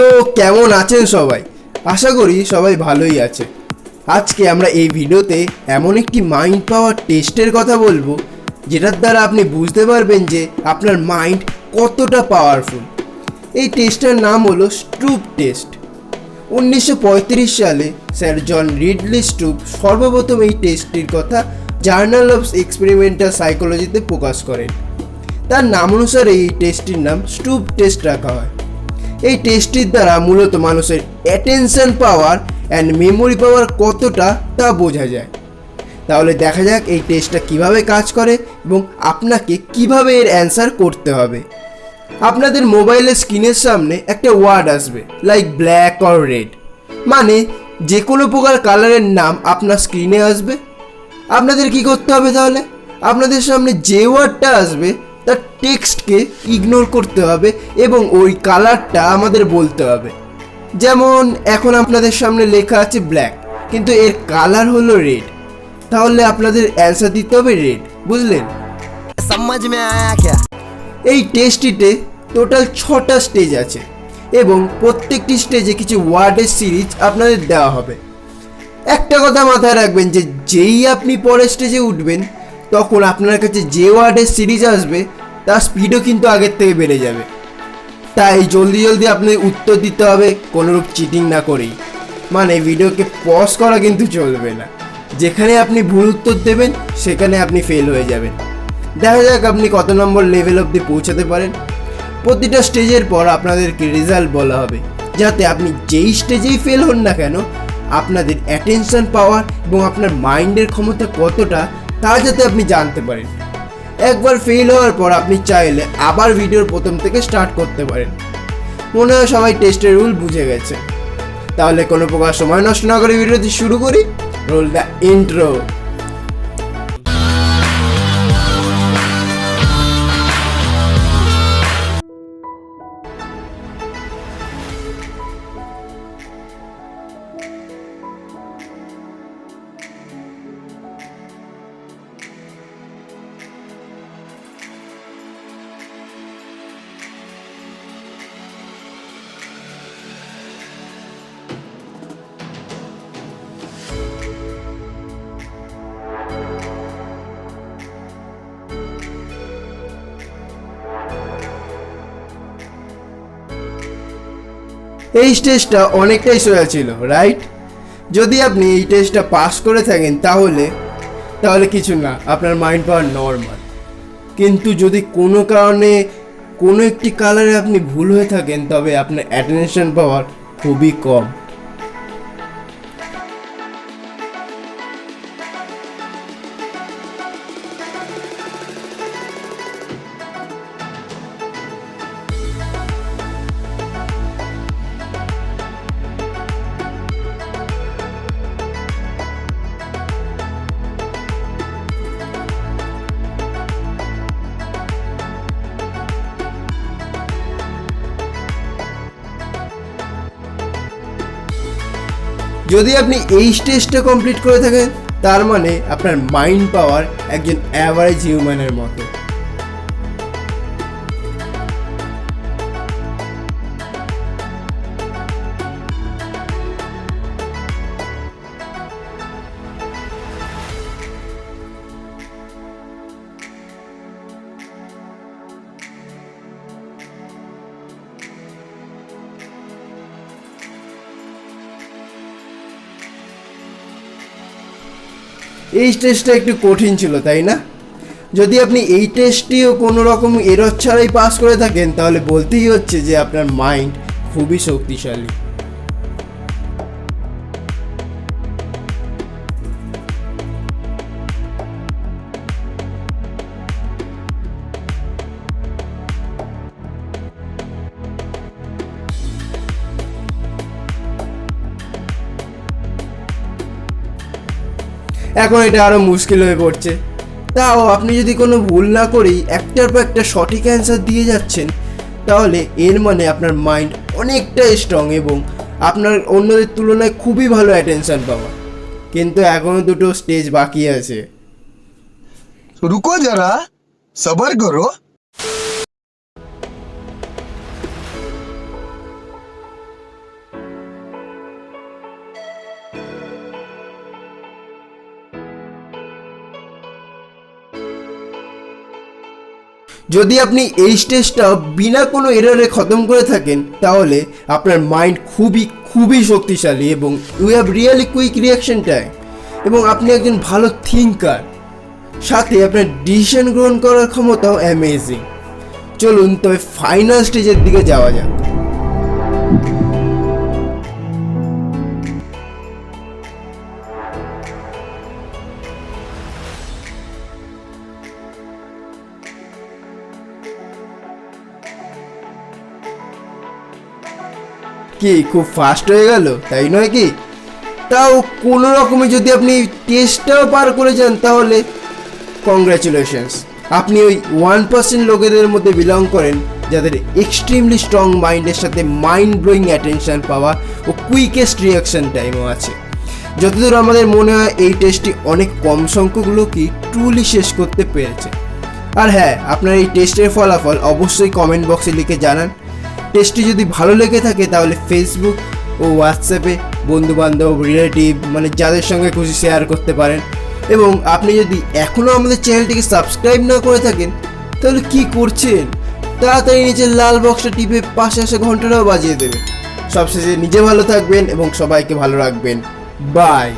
তো কেমন আছেন সবাই? আশা করি সবাই ভালোই আছে। আজকে আমরা এই ভিডিওতে এমন একটি মাইন্ড পাওয়ার টেস্টের কথা বলব, যেটার দ্বারা আপনি বুঝতে পারবেন যে আপনার মাইন্ড কতটা পাওয়ারফুল এই টেস্টের নাম হলো স্ট্রুপ টেস্ট উনিশশো পঁয়ত্রিশ সালে স্যার জন রিডলি স্টুপ সর্বপ্রথম এই টেস্টটির কথা জার্নাল অফ এক্সপেরিমেন্টাল সাইকোলজিতে প্রকাশ করেন। তার নাম অনুসারে এই টেস্টটির নাম স্টুপ টেস্ট রাখা হয়। এই টেস্টটির দ্বারা মূলত মানুষের attention power and memory power কতটা তা বোঝা যায়। তাহলে দেখা যাক এই টেস্টটা কীভাবে কাজ করে এবং আপনাকে কীভাবে এর অ্যান্সার করতে হবে। আপনাদের মোবাইলের স্ক্রিনের সামনে একটা ওয়ার্ড আসবে লাইক ব্ল্যাক অর রেড মানে যে কোনো প্রকার কালারের নাম আপনার স্ক্রিনে আসবে। আপনাদের কি করতে হবে তাহলে? আপনাদের সামনে যে ওয়ার্ডটা আসবে তার টেক্সটকে ইগনোর করতে হবে এবং ওই কালারটা আমাদের বলতে হবে। যেমন এখন আপনাদের সামনে লেখা আছে ব্ল্যাক কিন্তু এর কালার হলো রেড তাহলে আপনাদের অ্যান্সার দিতে হবে রেড বুঝলেন? এই টেস্টটিতে টোটাল ছটা স্টেজ আছে এবং প্রত্যেকটি স্টেজে কিছু ওয়ার্ডের সিরিজ আপনাদের দেওয়া হবে। একটা কথা মাথায় রাখবেন যে যেই আপনি পরের স্টেজে উঠবেন তখন আপনার কাছে যে ওয়ার্ডের সিরিজ আসবে তার স্পিডও কিন্তু আগের থেকে বেড়ে যাবে। তাই জলদি জলদি আপনি উত্তর দিতে হবে কোনোরূপ চিটিং না করেই। মানে ভিডিওকে পজ করা কিন্তু চলবে না। যেখানে আপনি ভুল উত্তর দেবেন, সেখানে আপনি ফেল হয়ে যাবেন। দেখা যাক আপনি কত নম্বর লেভেল অবধি পৌঁছাতে পারেন। প্রতিটা স্টেজের পর আপনাদেরকে রেজাল্ট বলা হবে। যাতে আপনি যেই স্টেজেই ফেল হন না কেন, আপনাদের অ্যাটেনশন পাওয়ার এবং আপনার মাইন্ডের ক্ষমতা কতটা, তা যাতে আপনি জানতে পারেন। একবার ফেল হওয়ার পর আপনি চাইলে আবার ভিডিওর প্রথম থেকে স্টার্ট করতে পারেন। মনে হয় সবাই টেস্টের রুল বুঝে গেছে। তাহলে কোনো প্রকার সময় নষ্ট না করে ভিডিওটি শুরু করি। রোল দ্য ইন্ট্রো এই স্টেজটা অনেকটাই সোজা ছিল রাইট যদি আপনি এই টেস্টটা পাস করে থাকেন তাহলে তাহলে কিছু না, আপনার মাইন্ড পাওয়ার নর্মাল কিন্তু যদি কোনো কারণে কোনো একটি কালারে আপনি ভুল হয়ে থাকেন, তবে আপনার অ্যাটেনশন পাওয়ার খুবই কম। যদি আপনি এই স্টেজটা কমপ্লিট করে থাকেন, তার মানে আপনার মাইন্ড পাওয়ার একজন অ্যাভারেজ হিউম্যানের মতো। এই টেস্টটা একটু কঠিন ছিল, তাই না? যদি আপনি এই টেস্টটিও কোনো রকম এরর ছাড়াই পাস করে থাকেন, তাহলে বলতেই হচ্ছে যে আপনার মাইন্ড খুবই শক্তিশালী। এখন এটা আরও মুশকিল হয়ে পড়ছে। তাও আপনি যদি কোনো ভুল না করেই একটার পর একটা সঠিক অ্যান্সার দিয়ে যাচ্ছেন, তাহলে এর মানে আপনার মাইন্ড অনেকটাই স্ট্রং এবং আপনার অন্যদের তুলনায় খুবই ভালো অ্যাটেনশন পাওয়া। কিন্তু এখনও দুটো স্টেজ বাকি আছে। রুকো যারা সবার করো। যদি আপনি এই স্টেজটা বিনা কোনো এররে খতম করে থাকেন, তাহলে আপনার মাইন্ড খুবই খুবই শক্তিশালী এবং you have really quick reaction time এবং আপনি একজন ভালো থিঙ্কার সাথে আপনার ডিসিশন গ্রহণ করার ক্ষমতাও অ্যামেজিং চলুন, তবে ফাইনাল স্টেজের দিকে যাওয়া যাক। কি, খুব ফাস্ট হয়ে গেল? তাই নয় কি? তাও কোনো রকমে যদি আপনি টেস্টটাও পার করে যান, তাহলে কংগ্রাচুলেশনস আপনি ওই ওয়ান পার্সেন্ট লোকেদের মধ্যে বিলং করেন, যাদের এক্সট্রিমলি স্ট্রং মাইন্ডের সাথে মাইন্ড ব্লোয়িং অ্যাটেনশন পাওয়া ও কুইকেস্ট রিয়াকশন টাইমও আছে। যতদূর আমাদের মনে হয়, এই টেস্টটি অনেক কম সংখ্যক লোকই ট্রুলি শেষ করতে পেরেছে। আর হ্যাঁ আপনার এই টেস্টের ফলাফল অবশ্যই কমেন্ট বক্সে লিখে জানান। টেস্টটি যদি ভালো লেগে থাকে, তাহলে ফেসবুক ও হোয়াটসঅ্যাপে বন্ধুবান্ধব রিলেটিভ মানে যাদের সঙ্গে খুশি শেয়ার করতে পারেন। এবং আপনি যদি এখনও আমাদের চ্যানেলটিকে সাবস্ক্রাইব না করে থাকেন, তাহলে কি করছেন? তাড়াতাড়ি নিচের লাল বক্সটা টিপে পাশে আসে ঘন্টাটাও বাজিয়ে দেবে সবশেষে নিজে ভালো থাকবেন এবং সবাইকে ভালো রাখবেন। বাই